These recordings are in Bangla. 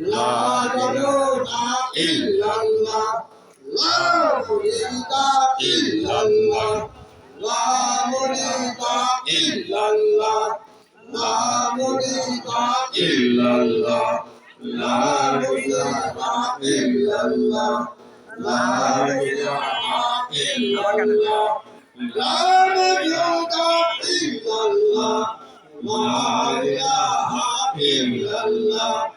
لا مولود إلا الله لا مريد إلا الله لا مريد إلا الله لا مريد إلا الله لا مريد إلا الله لا مريد إلا الله لا مريد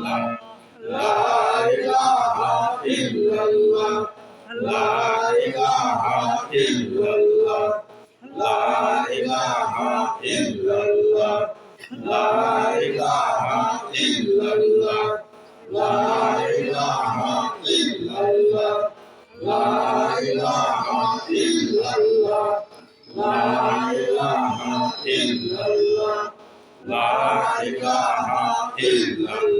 illallah la ilaha illallah la ilaha illallah la ilaha illallah la ilaha illallah la ilaha illallah la ilaha illallah la ilaha illallah لا إله إلا الله